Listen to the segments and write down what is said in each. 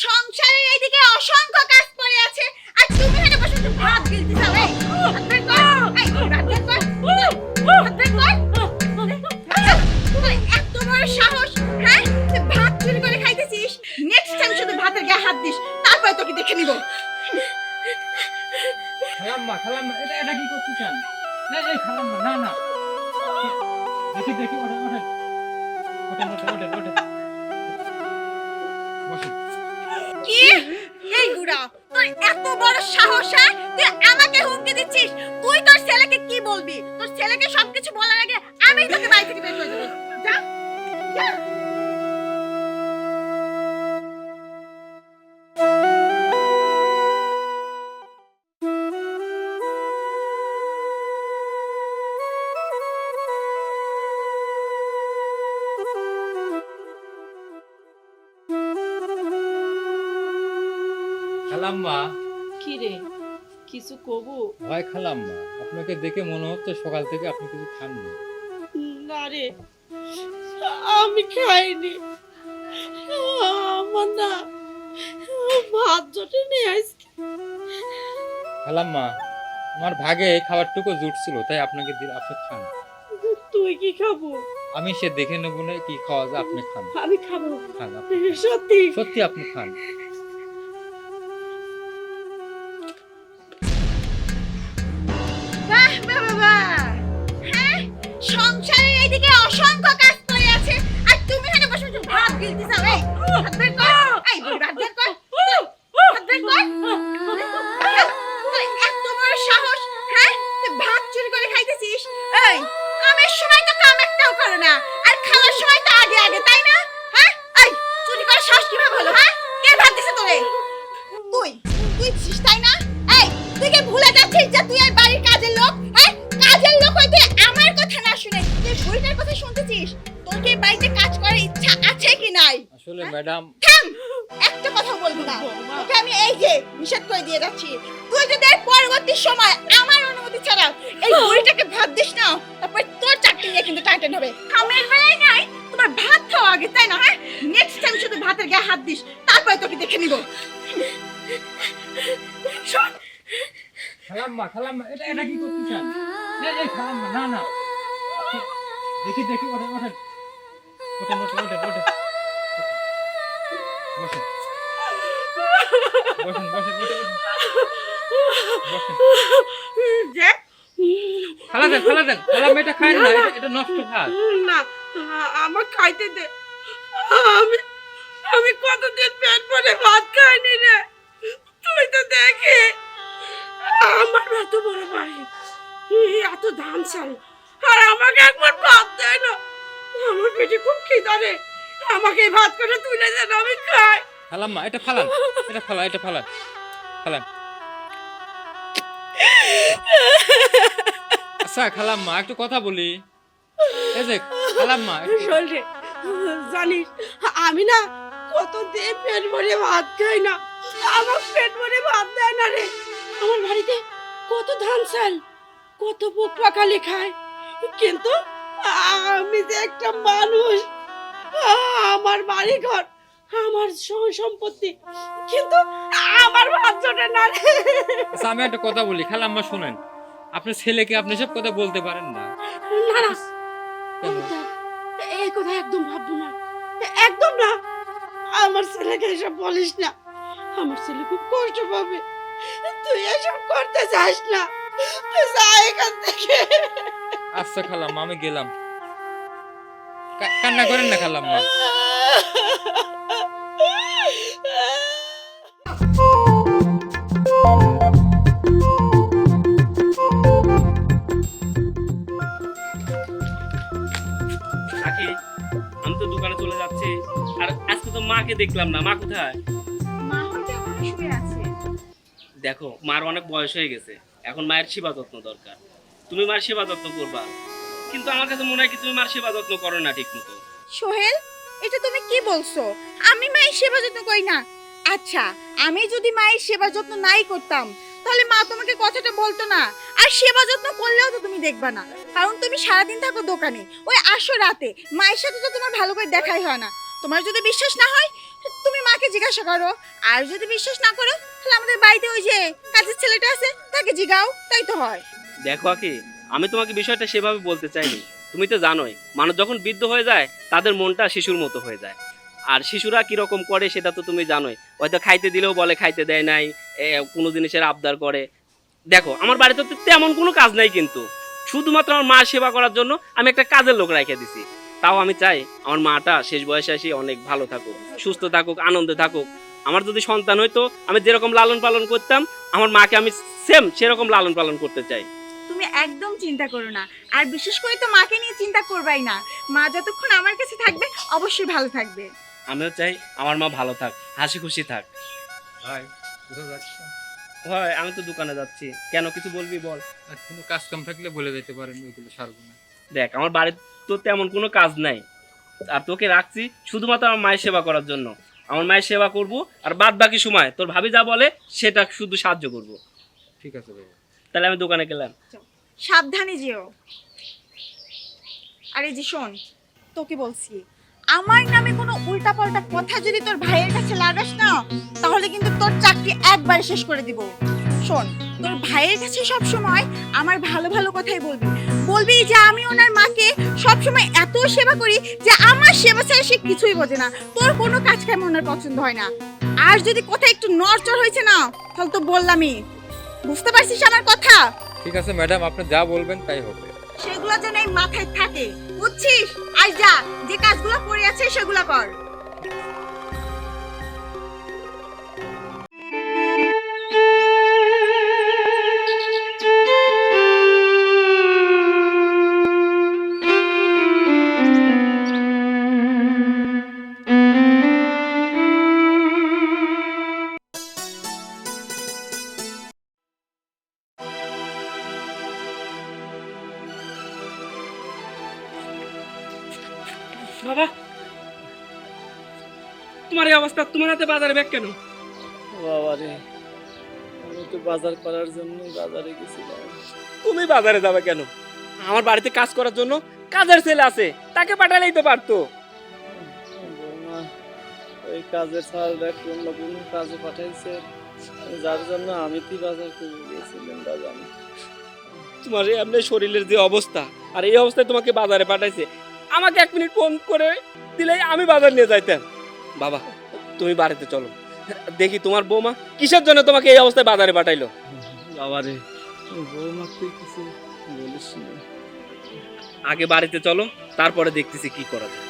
সংসারের খালাম্মা। কি রে? কিছু কবু? খালাম্মা আপনাকে দেখে মনে হচ্ছে সকাল থেকে আপনি কিছু খাননি। না রে আমি খাইনি। আমার না ভাত জটে নেই আজকে। খালাম্মা আমার ভাগে এই খাবারটুকু জুটছিল তাই আপনাকে দিল আপনি খান। তুই কি খাব? আমি সে দেখে নেব না কি খাওয়া যায় আপনি খান। আমি খাব। আপনি। খান। সত্যি। সত্যি আপনি খান। নিষেধ করে দিয়ে যাচ্ছি। তুই যদি এর পরবর্তী সময় আমার অনুমতি ছাড়া এই বুড়িটাকে ভাত দিস না। তারপর তোর চাকরি নিয়ে কিন্তু টাইটেন হবে। কামের বেলায় নাই, তোমার ভাত খাওয়া আগে, তাই না? হ্যাঁ? নেক্সট টাইম শুধু ভাতের গায়ে হাত দিস, তারপরে তোকে দেখে নিব। শোন। খালাম্মা খালাম্মা, এটা এটা কি চান এই এই খালাম্মা, না না। দেখি দেখি ওঠেন ওঠেন ওঠেন ওঠেন ওঠেন ওঠেন বসুন বসুন বসুন ওঠেন ওঠেন যে খালা দেন খালা দেন। খালাম্মা এটা খায় না এটা- এটা নষ্ট ভাত। না আমার খাইতে দে। আমি আমি কতদিন পেট ভরে ভাত খাইনি রে। তুই তো দেখে। আমার এত বড় এত ধান চাল আর আমাকে একবার ভাত দেয় না। আমার পেটে খুব খিদা রে। আমাকে ভাত করে তুলে দেন আমি খাই। খালাম্মা, এটা ফালান, এটা ফালা এটা ফালান ফালান। আচ্ছা খালাম্মা, একটু কথা বলি। এই যে, খালাম্মা শোন রে, জানিস, আমি না কত দিন পেট ভরে ভাত খাই না। আমার পেট ভরে ভাত দেয় না রে। আমার বাড়িতে কত ধান চাল, কত বুক পাকালি খায়। কিন্তু আমি যে একটা মানুষ আমার বাড়ি ঘর আমার সম্পত্তি কিন্তু আমার ভাত না আচ্ছা আমি একটা কথা বলি খালাম্মা শুনেন। আপনার ছেলেকে আপনি সব কথা বলতে পারেন না। না না। এই কথা একদম ভাববো না। একদম না। আমার ছেলেকে এসব বলিস না। আমার ছেলে খুব কষ্ট পাবে। তুই এসব করতে চাস না। তুই যা এখান থেকে। আচ্ছা খালাম্মা আমি গেলাম। কান্না করেন না খালাম্মা কাকি আমি তো দোকানে চলে যাচ্ছি। আর আজকে তো মাকে দেখলাম না। মা কোথায়? মা দেখো মার অনেক বয়স হয়ে গেছে। এখন মায়ের সেবা যত্ন দরকার। তুমি মার সেবা যত্ন করবা। কিন্তু আমার কাছে মনে হয় কি তুমি মার সেবা যত্ন করো না ঠিক মতো সোহেল এটা তুমি কি বলছো? আমি মায়ের সেবা যত্ন করি না। আচ্ছা আমি যদি মায়ের সেবা যত্ন নাই করতাম তাহলে মা তোমাকে কথাটা বলতো না। আর সেবা যত্ন করলেও তো তুমি দেখবা না। কারণ তুমি সারাদিন থাকো দোকানে ওই আসো রাতে। মায়ের সাথে তো তোমার ভালো করে দেখাই হয় না। তোমার যদি বিশ্বাস না হয় তুমি মাকে মাকে জিজ্ঞাসা করো। আর যদি বিশ্বাস না করো তাহলে আমাদের বাড়িতে ওই যে কাজের ছেলেটা আছে তাকে জিগাও তাই তো হয়। দেখো আকি আমি তোমাকে বিষয়টা সেভাবে বলতে চাইনি। তুমি তো জানোই, মানুষ যখন বৃদ্ধ হয়ে যায়, তাদের মনটা শিশুর মতো হয়ে যায়। আর শিশুরা কীরকম করে সেটা তো তুমি জানোই। হয়তো খাইতে দিলেও বলে খাইতে দেয় নাই কোনো জিনিসের আবদার করে। দেখো, আমার বাড়িতে তো তেমন কোনো কাজ নাই কিন্তু। শুধুমাত্র আমার মার সেবা করার জন্য আমি একটা কাজের লোক রেখে দিছি। তাও আমি চাই আমার মাটা শেষ বয়সে আসি অনেক ভালো থাকুক, সুস্থ থাকুক, আনন্দে থাকুক। আমার যদি সন্তান হইতো, আমি যেরকম লালন পালন করতাম, আমার মাকে আমি সেম সেরকম লালন পালন করতে চাই। তুমি একদম চিন্তা করো না। আর বিশেষ করে তো মাকে নিয়ে চিন্তা করবাই না। মা যতক্ষণ আমার কাছে থাকবে অবশ্যই ভালো থাকবে। আমিও চাই আমার মা ভালো থাক হাসি খুশি থাক। ভাই কোথাও যাচ্ছ? হয় আমি তো দোকানে যাচ্ছি। কেন কিছু বলবি বল। আর কোনো কাজ কাম থাকলে বলে যেতে পারেন ওইগুলো সারবো না। দেখ আমার বাড়ির তো তেমন কোনো কাজ নাই। আর তোকে রাখছি শুধুমাত্র আমার মায়ের সেবা করার জন্য। আমার মায়ের সেবা করব আর বাদ বাকি সময় তোর ভাবি যা বলে সেটা শুধু সাহায্য করব। ঠিক আছে বাবা তাহলে আমি দোকানে গেলাম। সাবধানে যেও। আরে যে শোন, তোকে বলছি, আমার নামে কোনো উল্টাপাল্টা কথা যদি তোর ভাইয়ের কাছে লাগাস না, তাহলে কিন্তু তোর চাকরি একবারে শেষ করে দিব। শোন, তোর ভাইয়ের কাছে সব সময় আমার ভালো ভালো কথাই বলবি। বলবি যে আমি ওনার মাকে সব সময় এত সেবা করি যে আমার সেবা ছাড়া সে কিছুই বোঝে না। তোর কোনো কাজ কাম ওনার পছন্দ হয় না। আর যদি কোথায় একটু নড়চড় হয়েছে না, তাহলে তো বললামই। বুঝতে পারছিস আমার কথা? ঠিক আছে ম্যাডাম আপনি যা বলবেন তাই হবে। সেগুলো যেন এই মাথায় থাকে বুঝছিস? আই যা যে কাজগুলো পড়ে আছে সেগুলো কর। তোমার হাতে বাজারে ব্যাগ কেন? বাবারে আমি তো বাজার করার জন্য বাজারে গেছিলাম। তুমি বাজারে যাবে কেন? আমার বাড়িতে কাজ করার জন্য কাজের ছেলে আছে তাকে পাঠালেই তো পারতো। ওই কাজের ছাড় অন্য কোনো কাজে পাঠাইছে যার জন্য আমি কি বাজার করে গিয়েছিলাম বাজার তোমার এমনি শরীরের যে অবস্থা আর এই অবস্থায় তোমাকে বাজারে পাঠাইছে আমাকে এক মিনিট ফোন করে দিলেই আমি বাজার নিয়ে যাইতাম। বাবা তুমি বাড়িতে চলো। দেখি তোমার বৌমা কিসের জন্য তোমাকে এই অবস্থায় বাজারে পাঠাইলো? বাবারে বৌমা তুই কিছু বলিস আগে বাড়িতে চলো তারপরে দেখতেছি কি করা যায়।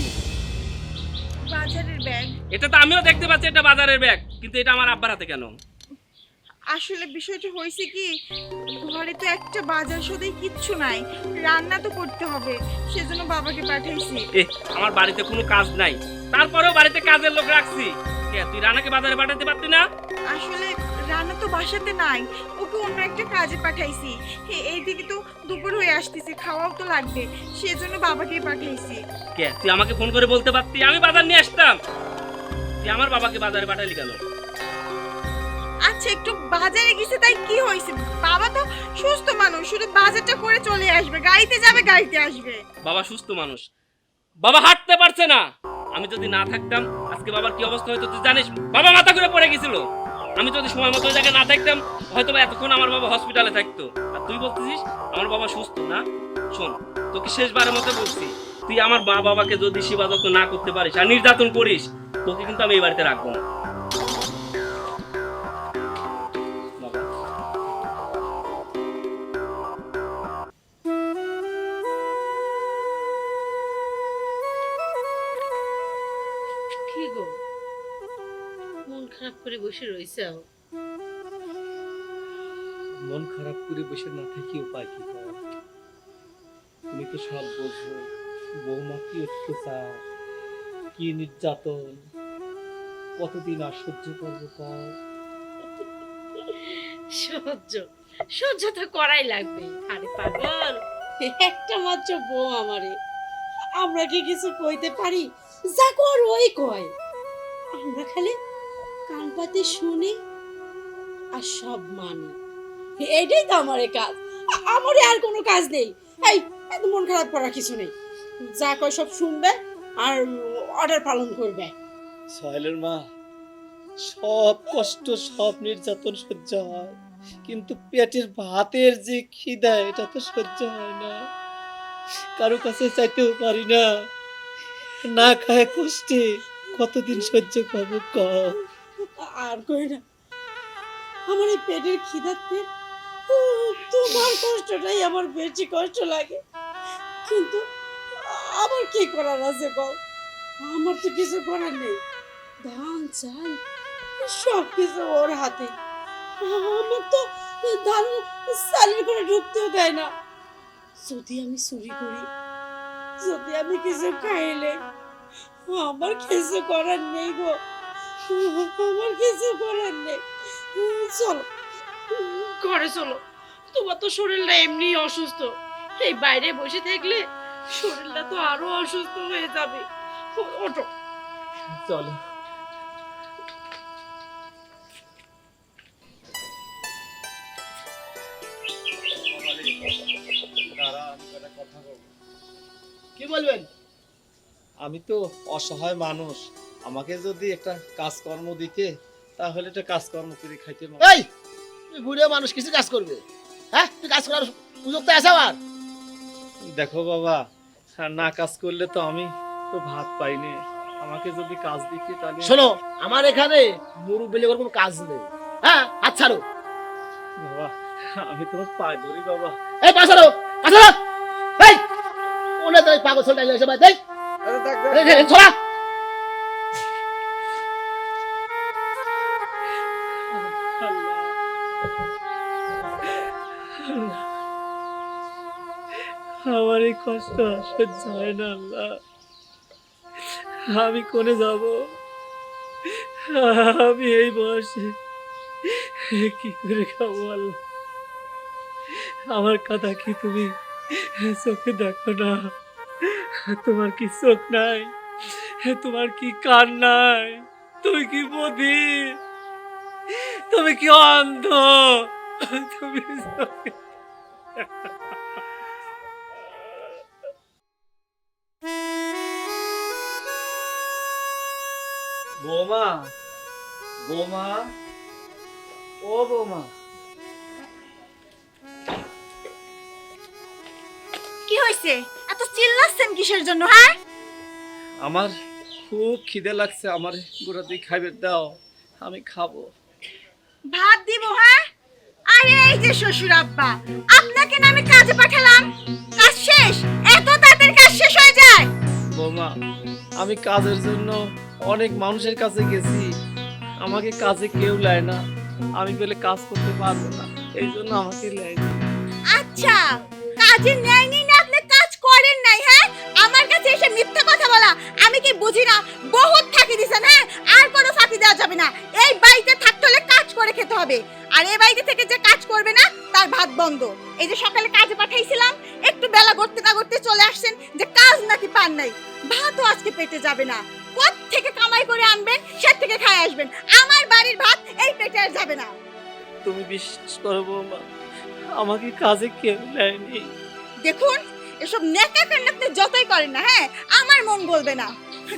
এটা বাজারের ব্যাগ। এটা তো আমিও দেখতে পাচ্ছি এটা বাজারের ব্যাগ কিন্তু এটা আমার আব্বার হাতে কেন? আসলে বিষয়টা হয়েছে কি ঘরে তো একটা বাজার সদাই কিচ্ছু নাই রান্না তো করতে হবে সেজন্য বাবাকে পাঠাইছি। এ আমার বাড়িতে কোনো কাজ নাই তারপরেও বাড়িতে কাজের লোক রাখছি। কে তুই রানাকে বাজারে পাঠাতে পারতি না? আসলে রান্না তো বাসাতে নাই ওকে অন্য একটা কাজে পাঠাইছি। এইদিকে তো দুপুর হয়ে আসতেছে খাওয়াও তো লাগবে। সেজন্য বাবাকে পাঠাইছি। কে? তুই আমাকে ফোন করে বলতে পারতি? আমি বাজার নিয়ে আসতাম। তুই আমার বাবাকে বাজারে পাঠালি কেন? আচ্ছা একটু বাজারে গেছে তাই কি হয়েছে? বাবা তো সুস্থ মানুষ শুধু বাজারটা করে চলে আসবে গাড়িতে যাবে গাড়িতে আসবে। বাবা সুস্থ মানুষ। বাবা হাঁটতে পারছে না। আমি যদি না থাকতাম আজকে বাবার কি অবস্থা হতো তুই জানিস? বাবা মাথা ঘুরে পড়ে গেছিল। আমি যদি সময় মতো ওই জায়গায় না থাকতাম হয়তো এতক্ষণ আমার বাবা হসপিটালে থাকতো। আর তুই বলতেছিস, আমার বাবা সুস্থ, না? শোন, তোকে শেষবারের মতো বলছি, তুই আমার মা বাবাকে যদি সেবা যত্ন না করতে পারিস আর নির্যাতন করিস, তোকে কিন্তু আমি এই বাড়িতে রাখব না। বসে রয়েছে মন খারাপ করে বসে না থাকি উপায় কি তুমি তো সব বোঝো। বৌমা কি অত্যাচার? কি নির্যাতন? কতদিন আর সহ্য করব তাও? সহ্য সহ্য তো করাই লাগবে। আরে পাগল একটা মাত্র বউ আমারে। আমরা কি কিছু কইতে পারি? যা কর ওই কয়। আমরা খালি কান পাতে শুনি আর সব মানি। এইটাই তো আমারে কাজ। আমারে আর কোনো কাজ নেই। এই, এত মন খারাপ করার কিছু নেই। যা কয় সব শুনবে আর অর্ডার পালন করবে। সোহেলের মা, সব কষ্ট, সব নির্যাতন সহ্য হয়। কিন্তু পেটের ভাতের যে খিদা, এটা তো সহ্য হয় না। কারও কাছে চাইতেও পারি না। না খায় কষ্টে কতদিন সহ্য করব কম আর কই না। আমার এই পেটের খিদাতে তোমার কষ্টটাই আমার বেশি কষ্ট লাগে। কিন্তু আমার কি করার আছে কও আমার তো কিছু করার নেই। ধান, চাল সব কিছু ওর হাতে। আমার তো ধান চালের করে ঢুকতেও দেয় না। যদি আমি চুরি করি, যদি আমি কিছু খাইলে, আমার কিছু করার নেই গো। আমার কিছু করার নেই। চলো ঘরে চলো। তোমার তো শরীরটা এমনি অসুস্থ। এই বাইরে বসে থাকলে শরীরটা তো আরও অসুস্থ হয়ে যাবে। ওঠো। চলো। কি বলবেন? আমি তো অসহায় মানুষ। আমাকে যদি একটা কাজকর্ম দিতে তাহলে একটা কাজকর্ম করে খাইতে। এই তুই বুড়ো মানুষ কিছু কাজ করবে? হ্যাঁ তুই কাজ করার সুযোগ তো আছে আমার। দেখো বাবা না কাজ করলে তো আমি তো ভাত পাইনি আমাকে যদি কাজ দিতে তাহলে শোনো আমার এখানে মুরু বেলে কোনো কাজ নেই। হ্যাঁ হাত ছাড়ো। বাবা আমি তোমার পায়ে ধরি বাবা। এই পা ছাড়ো পা ছাড়ো। এই ওনে তো পাগল ছেলেটা এসে ভাই দেখ ছড়া। এই কষ্ট সহ্য হয় না আল্লাহ। আমি কোনে যাব? আমি এই বয়সে কি করে খাব আল্লাহ? আমার কথা কি তুমি চোখে দেখো না? তোমার কি চোখ নাই? তোমার কি কান নাই? তুমি কি বধির তুমি কি অন্ধ? তুমি বৌমা বৌমা ও বৌমা। কি হয়েছে এত চিল্লাচ্ছেন কিসের জন্য হ্যাঁ? আমার খুব খিদে লাগছে আমার গোড়া দিয়ে খাইবে দাও আমি খাব। ভাত দিব হ্যাঁ? আরে এই যে শ্বশুর আব্বা আপনাকে না আমি কাজে পাঠালাম। কাজ শেষ এত তাড়াতাড়ি কাজ শেষ হয়ে যায়। বৌমা আমি কাজের জন্য অনেক মানুষের কাছে গেছি। আমাকে কাজে কেউ নেয় না। আমি বলে কাজ করতে পারব না। এই জন্য আমাকে না। আচ্ছা কাজে নেয়নি না আপনি কাজ করেন নাই হ্যাঁ? আমার কাছে এসে মিথ্যা কথা বলা, আমি কি বুঝি না? বহুত ফাঁকি দিছেন হ্যাঁ? আর কোনো ফাঁকি দেওয়া যাবে না। এই বাড়িতে থাকতে হলে কাজ করে খেতে হবে। আর এই বাড়িতে থেকে যে কাজ করবে না, তার ভাত বন্ধ। এই যে সকালে কাজে পাঠাইছিলাম, একটু বেলা করতে না করতে চলে আসছেন যে কাজ নাকি পান নাই। ভাতও আজকে পেটে যাবে না। কোথ থেকে কামাই করে আনবেন সে থেকে খায় আসবেন। আমার বাড়ির ভাত এই পেটে আর যাবে না। তুমি বিশ্বাস করো বৌমা আমাকে কাজে কেউ নেয়নি। দেখুন এসব নেকা কান্না আপনি যতই করেন না হ্যাঁ? আমার মন বলবে না।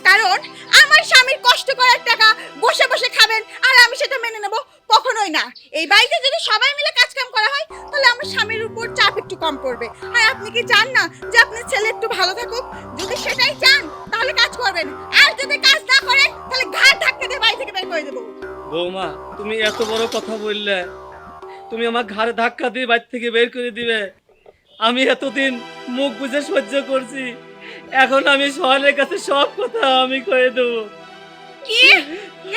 কারণ আমার স্বামীর কষ্ট করার টাকা বসে বসে খাবেন আর আমি সেটা মেনে নেব কখনোই না। এই বাড়িতে যদি সবাই মিলে কাজ কাম করা হয়, তাহলে আমার স্বামীর উপর চাপ একটু কম পড়বে। আর আপনি কি চান না যে আপনার ছেলে একটু ভালো থাকুক? যদি সেটাই চান, তাহলে কাজ করবেন। আর যদি কাজ না করেন, তাহলে ঘাট ধাক্কা দিয়ে বাড়ি থেকে বের করে দেবো। বৌমা, তুমি এত বড় কথা বললে। তুমি আমার ঘাড়ে ধাক্কা দিয়ে বাড়ি থেকে বের করে দিবে। আমি এতদিন মুখ বুঝে সহ্য করছি। এখন আমি শহরের কাছে সব কথা আমি কয়ে দেবো। কি?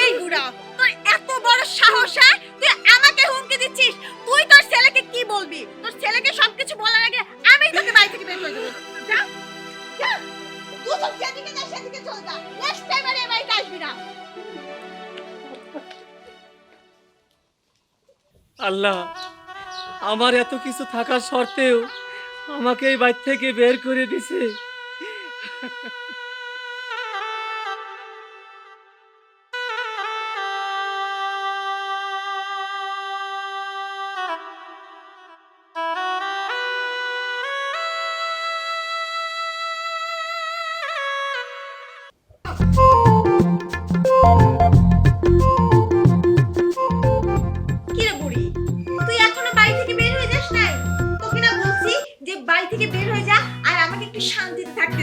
এই বুড়া তোর এত বড় সাহস হ্যাঁ? তুই আমাকে হুমকি দিচ্ছিস। তুই তোর ছেলেকে কি বলবি? তোর ছেলেকে সবকিছু বলার আগে আমি তোকে বাড়ি থেকে বের করে দেবো। যা যা। তুই তো যেদিকে যাস সেদিকে চল যা। নেক্সট টাইম আর এই বাড়িতে আসবি না। আল্লাহ আমার এত কিছু থাকার সত্ত্বেও আমাকে এই বাড়ি থেকে বের করে দিছে। কি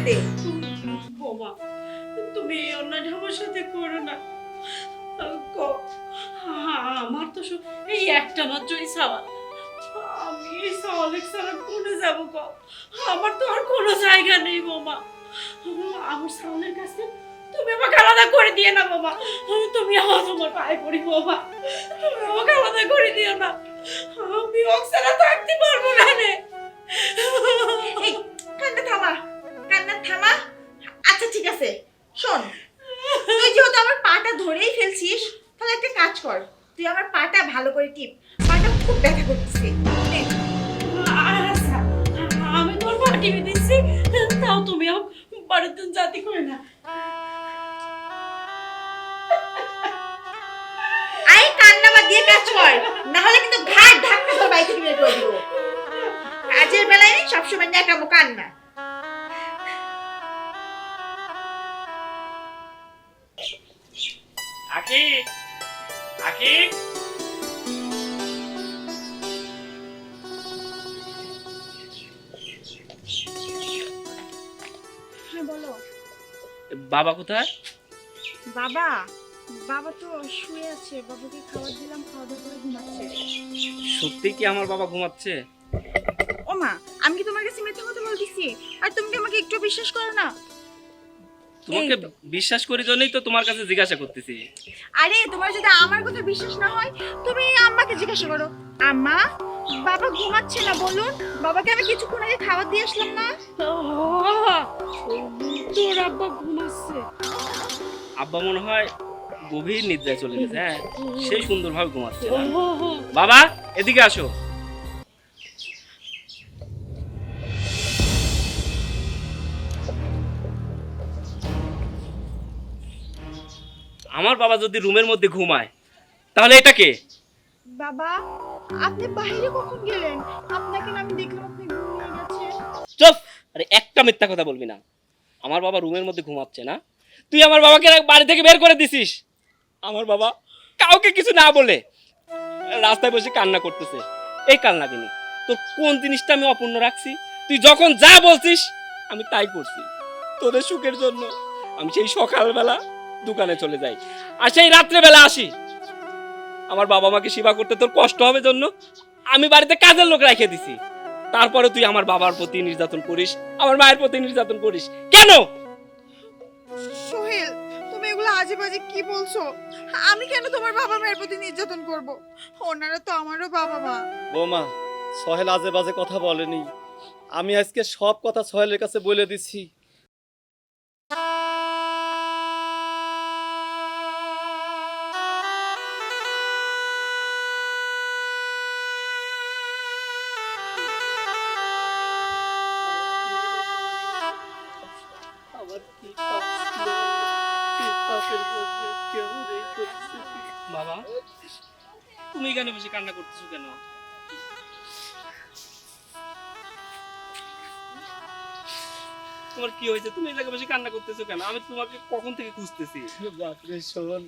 দে। বোমা তুমি এই অন্যায়টা আমার সাথে করো না। আমার তো এই একটা মাত্রই সওয়াল। আমি এই সওয়ালের ছাড়া কোনে যাব ক? আমার তো আর কোনো জায়গা নেই বোমা। আমার সাউনের কাছে তুমি আমাকে আলাদা করে দিয়ে না বাবা তুমি আমার তোমার পায়ে পড়ি বাবা তুমি আমাকে আলাদা করে দিও না। আমি অক্সারা থাকতে পারব না। শোন তুই যেহেতু আমার পাটা ধরেই ফেলছিস তাহলে একটা কাজ কর। তুই আমার পাটা ভালো করে টিপ। পাটা খুব ব্যথা করতেছে। আচ্ছা আমি তোমার পার্টি দিচ্ছি। তাও তুমি বাড়িতে জাতি করে না। আই কান্না দিয়ে কাজ কর। না হলে কিন্তু ঘাট ধাক্কা তোর বাড়ি থেকে বের করে দিব। কাজের বেলায় সবসময় ন্যাকামো কান্না। আকি আকি হ্যাঁ বলো। বাবা কোথায়? বাবা বাবা তো শুয়ে আছে। বাবাকে খাবার দিলাম খাওয়া দাওয়া করে ঘুমাচ্ছে। সত্যি কি আমার বাবা ঘুমাচ্ছে? ও মা আমি কি তোমার কাছে মিথ্যা কথা বলতেছি আর তুমি কি আমাকে একটু বিশ্বাস করো না? তোমাকে বিশ্বাস করি জন্যই তো তোমার কাছে জিজ্ঞাসা করতেছি। আরে তোমার যদি আমার কথা বিশ্বাস না হয় তুমি আম্মাকে জিজ্ঞাসা করো। আম্মা বাবা ঘুমাচ্ছে না বলুন। বাবাকে আমি কিছুক্ষণ আগে খাবার দিয়ে আসলাম না। তোর আব্বা ঘুমাচ্ছে। আব্বা মনে হয় গভীর নিদ্রায় চলে গেছে হ্যাঁ? সেই সুন্দরভাবে ঘুমাচ্ছে। বাবা এদিকে আসো। আমার বাবা যদি রুমের মধ্যে ঘুমায় তাহলে এটা কে? বাবা আপনি বাইরে কখন গেলেন? আপনাকে না আমি দেখলাম আপনি ঘুমিয়ে গেছে চুপ! আরে একটা মিথ্যা কথা বলবি না। আমার বাবা রুমের মধ্যে ঘুমাচ্ছে না। তুই আমার বাবাকে বাড়ি থেকে বের করে দিছিস। আমার বাবা কাউকে কিছু না বলে রাস্তায় বসে কান্না করতেছে। এই কান্না কিনি তোর কোন জিনিসটা আমি অপূর্ণ রাখছি? তুই যখন যা বলছিস আমি তাই করছি। তোদের সুখের জন্য আমি সেই সকালবেলা দোকানে চলে যাই। আর সেই রাত্রেবেলা আসি। আমার বাবা মাকে সেবা করতে তোর কষ্ট হবে জন্য আমি বাড়িতে কাজের লোক রেখে দিছি। তারপরে তুই আমার বাবার প্রতি নির্যাতন করিস আমার মায়ের প্রতি নির্যাতন করিস। কেন? সোহেল তুমি এগুলো আজে বাজে কি বলছো? আমি কেন তোমার বাবা মায়ের প্রতি নির্যাতন করব? ওনারা তো আমারও বাবা মা। বৌমা সোহেল আজে বাজে কথা বলেনি। আমি আজকে সব কথা সোহেলের কাছে বলে দিছি। করতেছো কেন? তোমার কি হয়েছে? তুমি এই জায়গায় বসে কান্না করতেছো কেন? আমি তোমাকে কখন থেকে খুঁজতেছি? বাপরে শোন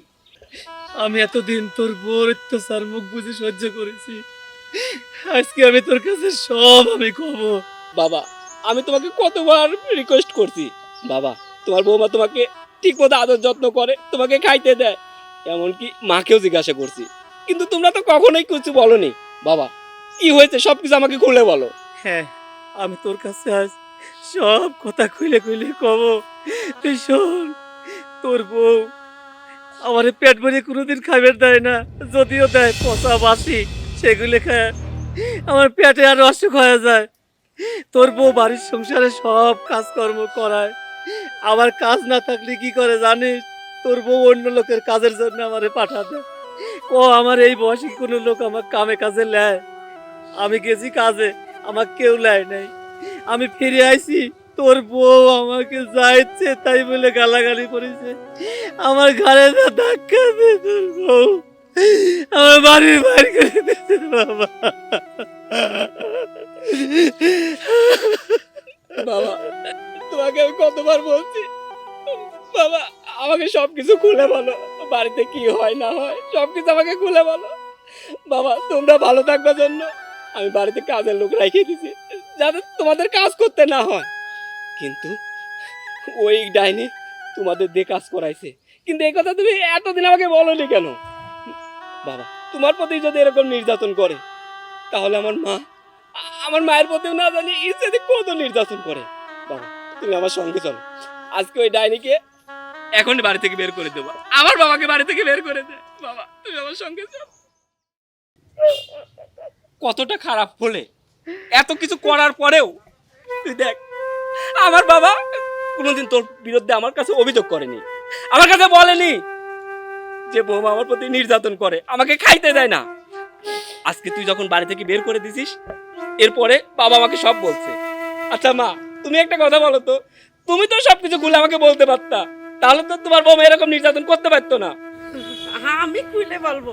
আমি এতদিন তোর বোর অত্যাচার মুখ বুঝে সহ্য করেছি। আজকে আমি তোর কাছে সব আমি কব। বাবা আমি তোমাকে কতবার রিকোয়েস্ট করছি। বাবা তোমার বৌমা তোমাকে ঠিক মতো আদর যত্ন করে তোমাকে খাইতে দেয় এমনকি মাকেও জিজ্ঞাসা করছি। কিন্তু তোমরা তো কখনোই কিছু বলনি। বাবা, কি হয়েছে? সব কিছু আমাকে খুলে বলো। হ্যাঁ আমি তোর কাছে আজ সব কথা খুলে খুলে কব। তুই শোন, তোর বউ আমার পেট ভরে কোনোদিন খাবার দেয় না, যদিও দেয় পচা বাসি, সেগুলো খায়। আমার পেটে আর অসুখ হয়ে যায়। তোর বউ বাড়ির সংসারে সব কাজকর্ম করায়। আমার কাজ না থাকলে কি করে জানিস? তোর বউ অন্য লোকের কাজের জন্য আমারে পাঠাতে। ও, আমার এই বয়সে কোনো লোক আমার কামে কাজে নেয় আমি গেছি কাজে আমার কেউ লাই নাই। আমি ফিরে আইছি, তোর বউ আমাকে যা ইচ্ছে তাই বলে গালাগালি করেছে। আমার ঘরে যা ধাক্কা দে তোর বউ। আমার বাড়ির বাইরে করে দিয়েছে বাবা। বাবা, তোমাকে আমি কতবার বলছি? বাবা, আমাকে সবকিছু খুলে বলো। বাড়িতে কি হয় না হয়, সবকিছু আমাকে খুলে বলো। বাবা, তোমরা ভালো থাকবার জন্য আমি বাড়িতে কাজের লোক রেখে দিছি, যাতে তোমাদের কাজ করতে না হয়। কিন্তু ওই ডাইনি তোমাদের দিয়ে কাজ করাইছে। কিন্তু এই কথা তুমি এতদিন আমাকে বলনি কেন? বাবা, তোমার প্রতি যদি এরকম নির্যাতন করে, তাহলে আমার মা, আমার মায়ের প্রতিও না জানি ইচ্ছে কত নির্যাতন করে। বাবা, তুমি আমার সঙ্গে চলো। আজকে ওই ডাইনিকে এখনই বাড়ি থেকে বের করে দেবো। আমার বাবাকে বাড়ি থেকে বের করে দে। বাবা, তুমি আমার সঙ্গে কতটা খারাপ হলে, এত কিছু করার পরেও, তুই দেখ, আমার বাবা কোনোদিন তোর বিরুদ্ধে আমার কাছে অভিযোগ করেনি। আমার কাছে বলেনি যে বৌমা আমার প্রতি নির্যাতন করে, আমাকে খাইতে দেয় না। আজকে তুই যখন বাড়ি থেকে বের করে দিছিস, এরপরে বাবা আমাকে সব বলছে। আচ্ছা মা, তুমি একটা কথা বলো তো, তুমি তো সবকিছু খুলে আমাকে বলতে পারতা। তাহলে তো তোমার বৌমা এরকম নির্যাতন করতে পারতো না। আমি খুলে বলব।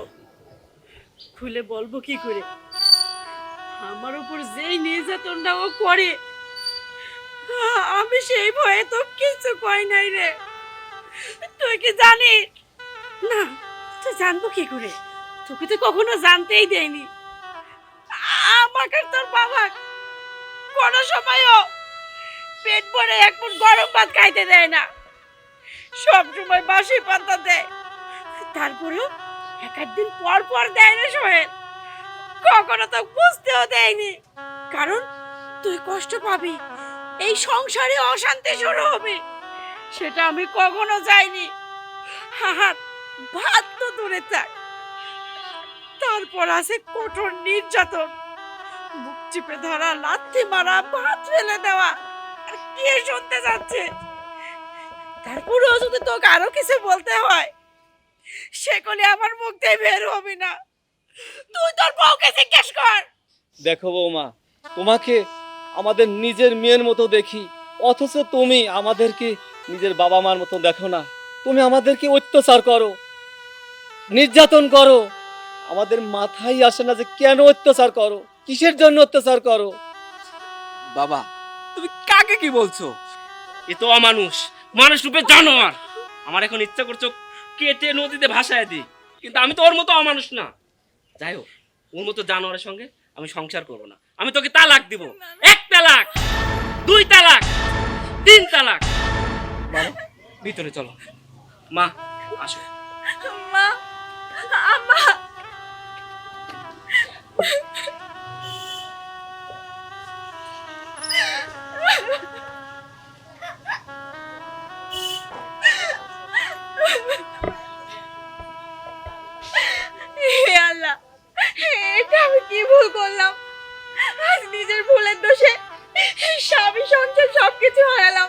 খুলে বলব কি করে? আমার উপর যেই নির্যাতনটা ও করে আমি সেই ভয়ে তো কিছু কই নাই রে। তুই কি জানিস? না, তুই জানব কি করে? তোকে তো কখনো জানতেই দেয়নি আমাকে তোর বাবা কোনো সময়ও পেট ভরে এক গরম ভাত খাইতে দেয় না। সব সময় বাসি পাতা দেয়। তারপরেও এক একদিন পর পর দেয় না সোহেল। কখনো তো বুঝতেও দেয়নি। কারণ তুই কষ্ট পাবি, এই সংসারে অশান্তি শুরু হবে। সেটা আমি কখনো যাইনি। হাহার ভাত তো দূরে থাক। তারপর আছে কঠোর নির্যাতন। মুখ চিপে ধরা, লাথি মারা, ভাত ফেলে দেওয়া। আর কে শুনতে যাচ্ছে? তারপরেও যদি তোকে আরও কিছু বলতে হয় সেগুলি আমার মুখ দিয়ে বের হবে না। তুই তোর বউকে জিজ্ঞেস কর। দেখো বৌমা তোমাকে আমাদের নিজের মেয়ের মতো দেখি অথচ তুমি আমাদেরকে নিজের বাবা মার মতো দেখো না। তুমি আমাদেরকে অত্যাচার করো নির্যাতন করো। আমাদের মাথায় আসে না যে কেন অত্যাচার করো কিসের জন্য অত্যাচার করো? বাবা তুমি কাকে কি বলছো? এ তো অমানুষ। মানুষ রূপে জানোয়ার আমার এখন ইচ্ছা করছ কেটে নদীতে ভাসায় দিই। কিন্তু আমি তো ওর মতো অমানুষ না। যাই হোক, ওর মতো জানোয়ারের সঙ্গে আমি সংসার করব না। আমি তোকে তালাক দিব। এক তালাক, দুই তালাক, তিন তালাক। ভিতরে চলো। মা, আসো। মা, আম্মা। আমি কি ভুল করলাম? আজ নিজের ভুলের দোষে স্বামী সংসার সবকিছু হারালাম।